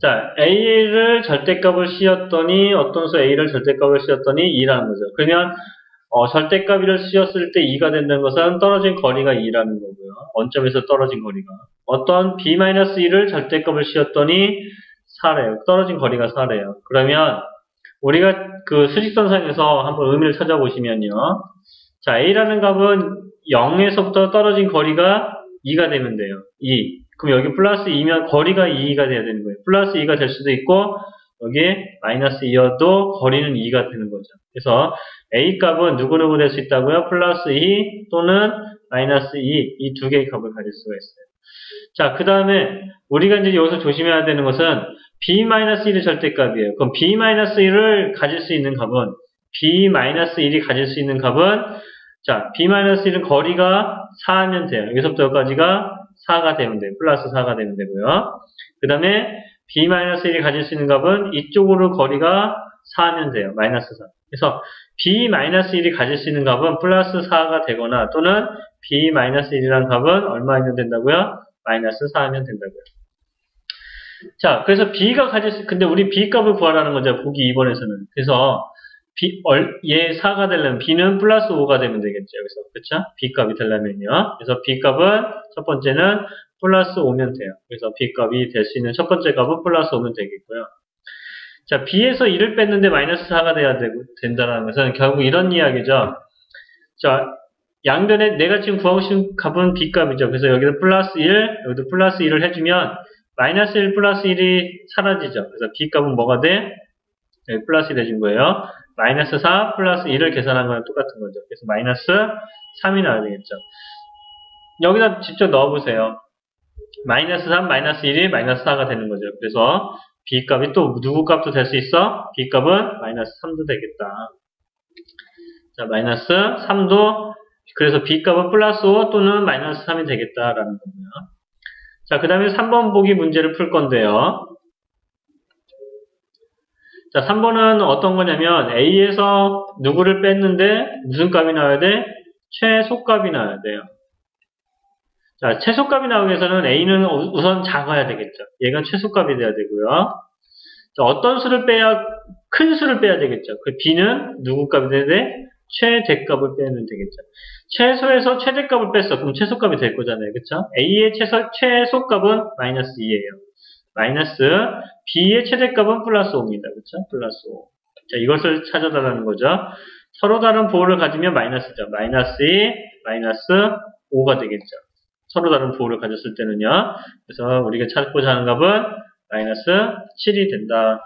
자, A를 절대값을 씌웠더니 어떤 수 A를 절대값을 씌웠더니 2라는 거죠. 그러면 어, 절대값을 씌웠을 때 2가 된다는 것은 떨어진 거리가 2라는 거고요. 원점에서 떨어진 거리가. 어떤 B-1을 절대값을 씌웠더니 4래요. 떨어진 거리가 4래요. 그러면 우리가 그 수직선상에서 한번 의미를 찾아보시면요. 자, A라는 값은 0에서부터 떨어진 거리가 2가 되면 돼요. 2. 그럼 여기 플러스 2면 거리가 2가 돼야 되는 거예요. 플러스 2가 될 수도 있고 여기 마이너스 2여도 거리는 2가 되는 거죠. 그래서 A 값은 누구누구 될 수 있다고요? 플러스 2 또는 마이너스 2 이 두 개의 값을 가질 수가 있어요. 자, 그 다음에 우리가 이제 여기서 조심해야 되는 것은 B-1이 절대값이에요. 그럼 B-1을 가질 수 있는 값은 B-1이 가질 수 있는 값은 자, B-1은 거리가 4면 돼요. 여기서부터 여기까지가 4가 되면 돼요. 플러스 4가 되면 되고요. 그 다음에 B-1이 가질 수 있는 값은 이쪽으로 거리가 4면 돼요. 마이너스 4. 그래서 B-1이 가질 수 있는 값은 플러스 4가 되거나 또는 B-1이라는 값은 얼마이면 된다고요? 마이너스 4하면 된다고요. 자, 그래서 B가 가질 수, 근데 우리 B 값을 구하라는 거죠. 보기 2번에서는. 그래서 B, 얼, 얘 4가 되려면 B는 플러스 5가 되면 되겠죠. 여기서. 그쵸? B 값이 되려면요. 그래서 B 값은 첫 번째는 플러스 5면 돼요. 그래서 B 값이 될 수 있는 첫 번째 값은 플러스 5면 되겠고요. 자, B에서 1을 뺐는데 마이너스 4가 돼야 되고, 된다는 것은 결국 이런 이야기죠. 자, 양변에 내가 지금 구하고 싶은 값은 B값이죠. 그래서 여기도 플러스 1, 여기도 플러스 1을 해주면 마이너스 1 플러스 1이 사라지죠. 그래서 B값은 뭐가 돼? 여기 플러스 1 해준 거예요. 마이너스 4 플러스 1을 계산한 거랑 똑같은 거죠. 그래서 마이너스 3이 나와야 되겠죠. 여기다 직접 넣어보세요. 마이너스 3, 마이너스 1이 마이너스 4가 되는 거죠. 그래서 B값이 또 누구 값도 될 수 있어? B값은 마이너스 3도 되겠다. 자, 마이너스 3도 그래서 B값은 플러스 5 또는 마이너스 3이 되겠다라는 거고요. 자, 그 다음에 3번 보기 문제를 풀 건데요. 자, 3번은 어떤 거냐면 A에서 누구를 뺐는데 무슨 값이 나와야 돼? 최소값이 나와야 돼요. 자, 최소값이 나오기 위해서는 A는 우선 작아야 되겠죠. 얘가 최소값이 돼야 되고요. 자, 어떤 수를 빼야 큰 수를 빼야 되겠죠. 그 B는 누구 값이 돼? 최대값을 빼면 되겠죠. 최소에서 최대값을 뺐어. 그럼 최소값이 될 거잖아요. 그쵸? A의 최소, 최소값은 마이너스 2예요. 마이너스 B의 최대값은 플러스 5입니다. 그쵸? 플러스 5. 자, 이것을 찾아달라는 거죠. 서로 다른 보호를 가지면 마이너스죠. 마이너스 2, 마이너스 5가 되겠죠. 서로 다른 보호를 가졌을 때는요. 그래서 우리가 찾고자 하는 값은 마이너스 7이 된다.